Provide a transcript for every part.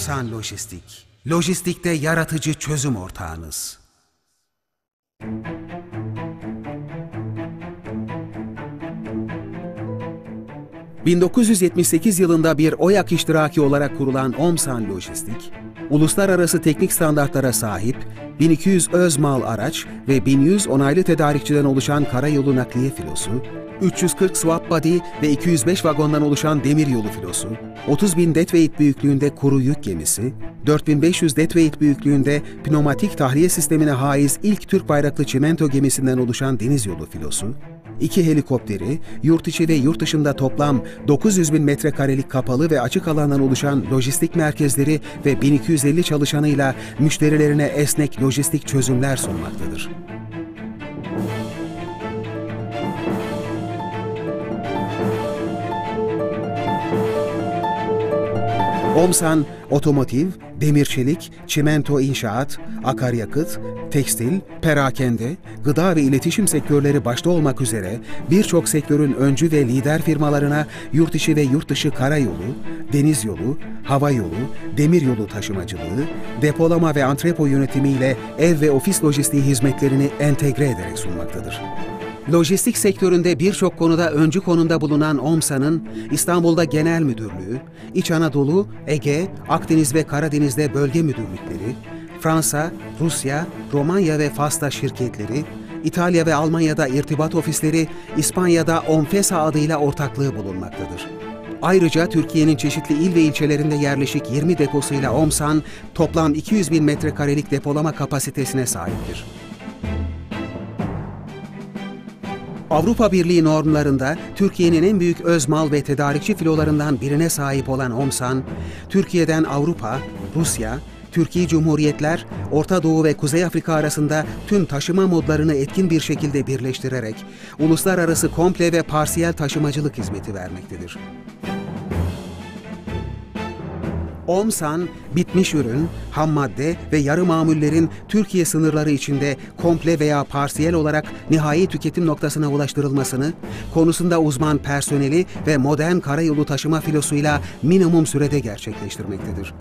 Omsan Lojistik. Lojistikte yaratıcı çözüm ortağınız. ...1978 yılında bir OYAK iştiraki olarak kurulan Omsan Lojistik, uluslararası teknik standartlara sahip 1200 öz mal araç ve 1100 onaylı tedarikçiden oluşan karayolu nakliye filosu, 340 swap body ve 205 vagondan oluşan demir yolu filosu, 30 bin deadweight büyüklüğünde kuru yük gemisi, 4500 deadweight büyüklüğünde pneumatik tahliye sistemine haiz ilk Türk bayraklı çimento gemisinden oluşan deniz yolu filosu, iki helikopteri, yurt içi ve yurt dışında toplam 900 bin metrekarelik kapalı ve açık alandan oluşan lojistik merkezleri ve 1250 çalışanıyla müşterilerine esnek lojistik çözümler sunmaktadır. Omsan, otomotiv, demir çelik, çimento inşaat, akaryakıt, tekstil, perakende, gıda ve iletişim sektörleri başta olmak üzere birçok sektörün öncü ve lider firmalarına yurt içi ve yurt dışı karayolu, deniz yolu, hava yolu, demir yolu taşımacılığı, depolama ve antrepo yönetimiyle ev ve ofis lojistiği hizmetlerini entegre ederek sunmaktadır. Lojistik sektöründe birçok konuda öncü konumda bulunan OMSA'nın İstanbul'da Genel Müdürlüğü, İç Anadolu, Ege, Akdeniz ve Karadeniz'de bölge müdürlükleri, Fransa, Rusya, Romanya ve Fas'ta şirketleri, İtalya ve Almanya'da irtibat ofisleri, İspanya'da OMFESA adıyla ortaklığı bulunmaktadır. Ayrıca Türkiye'nin çeşitli il ve ilçelerinde yerleşik 20 deposuyla OMSAN toplam 200 bin metrekarelik depolama kapasitesine sahiptir. Avrupa Birliği normlarında Türkiye'nin en büyük öz mal ve tedarikçi filolarından birine sahip olan OMSAN, Türkiye'den Avrupa, Rusya, Türkiye Cumhuriyetler, Orta Doğu ve Kuzey Afrika arasında tüm taşıma modlarını etkin bir şekilde birleştirerek uluslararası komple ve parsiyel taşımacılık hizmeti vermektedir. OMSAN, bitmiş ürün, ham madde ve yarı mamullerin Türkiye sınırları içinde komple veya parsiyel olarak nihai tüketim noktasına ulaştırılmasını, konusunda uzman personeli ve modern karayolu taşıma filosuyla minimum sürede gerçekleştirmektedir.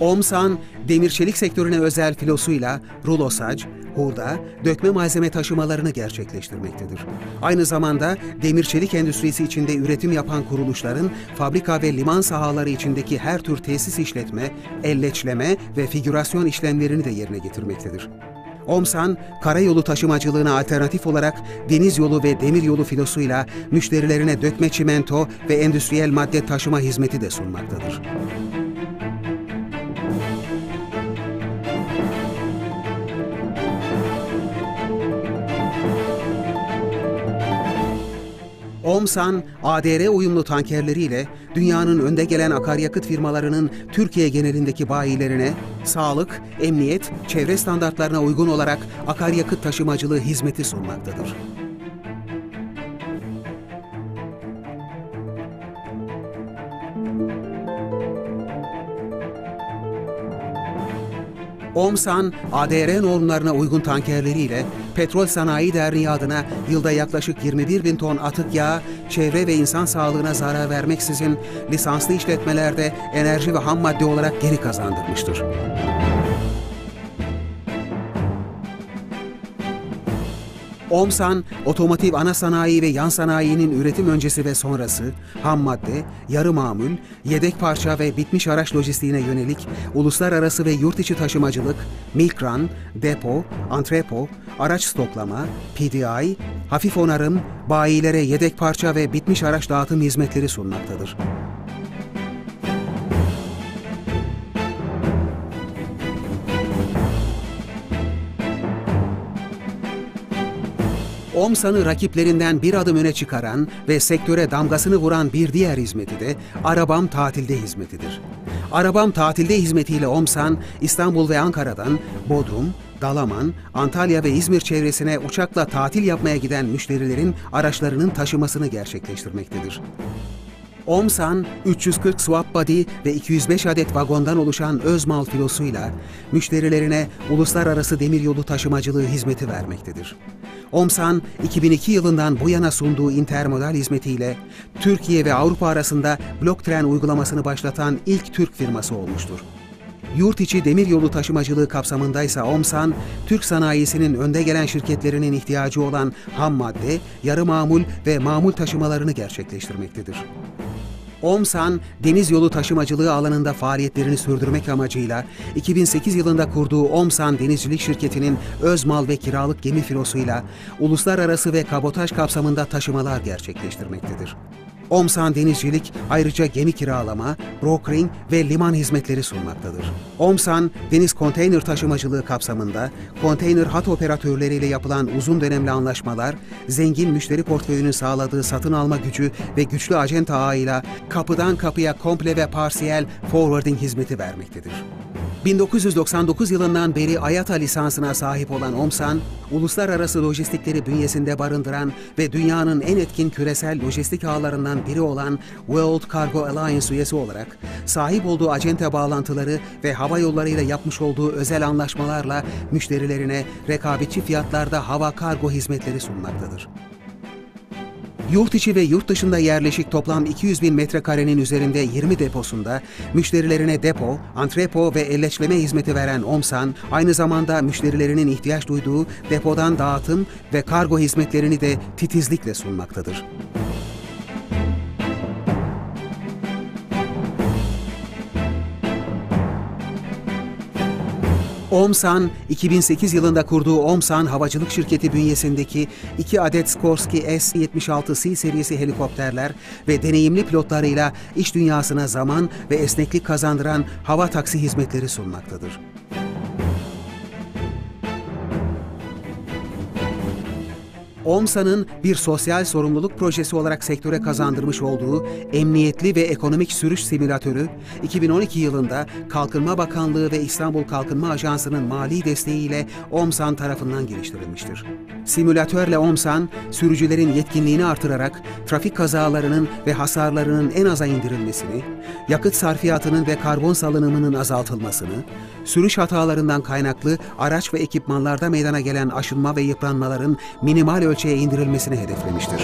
OMSAN, demir çelik sektörüne özel filosuyla rulo sac, hurda, dökme malzeme taşımalarını gerçekleştirmektedir. Aynı zamanda demir çelik endüstrisi içinde üretim yapan kuruluşların fabrika ve liman sahaları içindeki her tür tesis işletme, elleçleme ve figürasyon işlemlerini de yerine getirmektedir. OMSAN, karayolu taşımacılığına alternatif olarak deniz yolu ve demir yolu filosuyla müşterilerine dökme çimento ve endüstriyel madde taşıma hizmeti de sunmaktadır. OMSAN, ADR uyumlu tankerleriyle dünyanın önde gelen akaryakıt firmalarının Türkiye genelindeki bayilerine sağlık, emniyet, çevre standartlarına uygun olarak akaryakıt taşımacılığı hizmeti sunmaktadır. OMSAN, ADR normlarına uygun tankerleriyle Petrol Sanayi Derneği adına yılda yaklaşık 21 bin ton atık yağ, çevre ve insan sağlığına zarar vermeksizin lisanslı işletmelerde enerji ve ham madde olarak geri kazandırmıştır. OMSAN, otomotiv ana sanayi ve yan sanayinin üretim öncesi ve sonrası, ham madde, yarı mamul, yedek parça ve bitmiş araç lojistiğine yönelik uluslararası ve yurt içi taşımacılık, milk run, depo, antrepo, araç stoklama, PDI, hafif onarım, bayilere yedek parça ve bitmiş araç dağıtım hizmetleri sunmaktadır. OMSA'nı rakiplerinden bir adım öne çıkaran ve sektöre damgasını vuran bir diğer hizmeti de Arabam Tatilde hizmetidir. Arabam Tatilde hizmetiyle OMSAN, İstanbul ve Ankara'dan Bodrum, Dalaman, Antalya ve İzmir çevresine uçakla tatil yapmaya giden müşterilerin araçlarının taşımasını gerçekleştirmektedir. OMSAN, 340 swap body ve 205 adet vagondan oluşan öz mal filosuyla müşterilerine uluslararası demiryolu taşımacılığı hizmeti vermektedir. OMSAN, 2002 yılından bu yana sunduğu intermodal hizmetiyle Türkiye ve Avrupa arasında blok tren uygulamasını başlatan ilk Türk firması olmuştur. Yurt içi demiryolu taşımacılığı kapsamındaysa OMSAN, Türk sanayisinin önde gelen şirketlerinin ihtiyacı olan ham madde, yarı mamul ve mamul taşımalarını gerçekleştirmektedir. OMSAN, deniz yolu taşımacılığı alanında faaliyetlerini sürdürmek amacıyla 2008 yılında kurduğu OMSAN Denizcilik Şirketi'nin öz mal ve kiralık gemi filosuyla uluslararası ve kabotaj kapsamında taşımalar gerçekleştirmektedir. Omsan Denizcilik ayrıca gemi kiralama, brokering ve liman hizmetleri sunmaktadır. Omsan, deniz konteyner taşımacılığı kapsamında konteyner hat operatörleriyle yapılan uzun dönemli anlaşmalar, zengin müşteri portföyünün sağladığı satın alma gücü ve güçlü acenta ağıyla kapıdan kapıya komple ve parsiyel forwarding hizmeti vermektedir. 1999 yılından beri IATA lisansına sahip olan OMSAN, uluslararası lojistikleri bünyesinde barındıran ve dünyanın en etkin küresel lojistik ağlarından biri olan World Cargo Alliance üyesi olarak sahip olduğu acente bağlantıları ve hava yollarıyla yapmış olduğu özel anlaşmalarla müşterilerine rekabetçi fiyatlarda hava kargo hizmetleri sunmaktadır. Yurt içi ve yurt dışında yerleşik toplam 200 bin metrekarenin üzerinde 20 deposunda müşterilerine depo, antrepo ve elleçleme hizmeti veren OMSAN, aynı zamanda müşterilerinin ihtiyaç duyduğu depodan dağıtım ve kargo hizmetlerini de titizlikle sunmaktadır. OMSAN, 2008 yılında kurduğu OMSAN Havacılık Şirketi bünyesindeki iki adet Skorsky S-76C serisi helikopterler ve deneyimli pilotlarıyla iş dünyasına zaman ve esneklik kazandıran hava taksi hizmetleri sunmaktadır. OMSA'nın bir sosyal sorumluluk projesi olarak sektöre kazandırmış olduğu emniyetli ve ekonomik sürüş simülatörü 2012 yılında Kalkınma Bakanlığı ve İstanbul Kalkınma Ajansı'nın mali desteğiyle OMSAN tarafından geliştirilmiştir. Simülatörle OMSAN, sürücülerin yetkinliğini artırarak trafik kazalarının ve hasarlarının en aza indirilmesini, yakıt sarfiyatının ve karbon salınımının azaltılmasını, sürüş hatalarından kaynaklı araç ve ekipmanlarda meydana gelen aşınma ve yıpranmaların minimal ölçüye indirilmesini hedeflemiştir.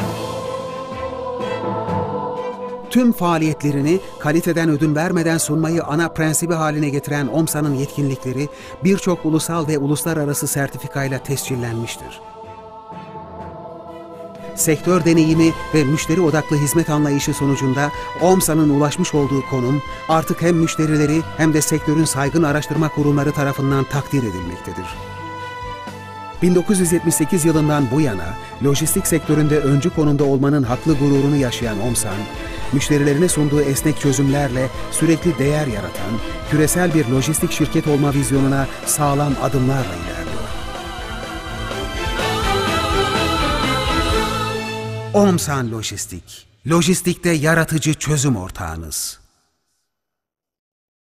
Tüm faaliyetlerini kaliteden ödün vermeden sunmayı ana prensibi haline getiren OMSA'nın yetkinlikleri birçok ulusal ve uluslararası sertifikayla tescillenmiştir sektör deneyimi ve müşteri odaklı hizmet anlayışı sonucunda OMSA'nın ulaşmış olduğu konum artık hem müşterileri hem de sektörün saygın araştırma kurumları tarafından takdir edilmektedir. 1978 yılından bu yana lojistik sektöründe öncü konumda olmanın haklı gururunu yaşayan OMSAN, müşterilerine sunduğu esnek çözümlerle sürekli değer yaratan, küresel bir lojistik şirket olma vizyonuna sağlam adımlarla ilerliyor. Omsan Lojistik. Lojistikte yaratıcı çözüm ortağınız.